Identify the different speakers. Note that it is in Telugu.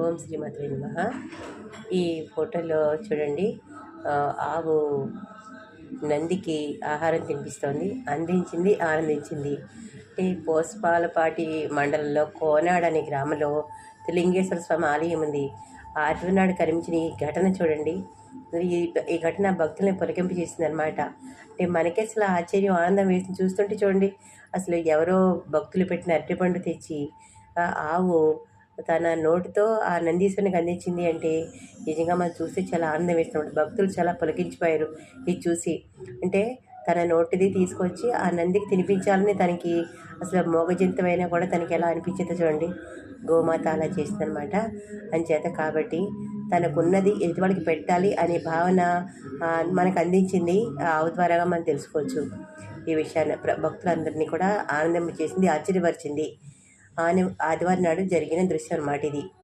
Speaker 1: ఓం శ్రీమతి నమ. ఈ ఫోటోలో చూడండి ఆవు నందికి ఆహారం తినిపిస్తోంది. అందించింది ఆనందించింది. ఈ పోస్పాలపాటి మండలంలో కోనాడ్ అనే గ్రామంలో లింగేశ్వర స్వామి ఆలయం ఉంది. ఆదినాడు కనిపించిన ఈ ఘటన చూడండి. ఈ ఈ ఘటన భక్తుల్ని పులకింపు చేసింది అనమాట అంటే మనకి అసలు ఆశ్చర్యం ఆనందం వేసి చూస్తుంటే చూడండి అసలు ఎవరో భక్తులు పెట్టిన అరటిపండు తెచ్చి ఆవు తన నోటితో ఆ నందీశ్వరునికి అందించింది అంటే నిజంగా మనం చూస్తే చాలా ఆనందం వేస్తున్నాడు భక్తులు చాలా పులకించిపోయారు ఇది చూసి అంటే తన నోటిది తీసుకొచ్చి ఆ నందికి తినిపించాలని తనకి అసలు మోగ జంతువైనా కూడా తనకి ఎలా అనిపించిందో చూడండి. గోమాత అలా చేసిందనమాట అంచేత కాబట్టి తనకున్నది ఎదుటివాడికి పెట్టాలి అనే భావన మనకు అందించింది. ఆవు ద్వారాగా మనం తెలుసుకోవచ్చు. ఈ విషయాన్ని ప్ర- భక్తులందరినీ కూడా ఆనందం చేసింది ఆశ్చర్యపరిచింది. ఆని ఆదివారం నాడు జరిగిన దృశ్యం అన్నమాట ఇది.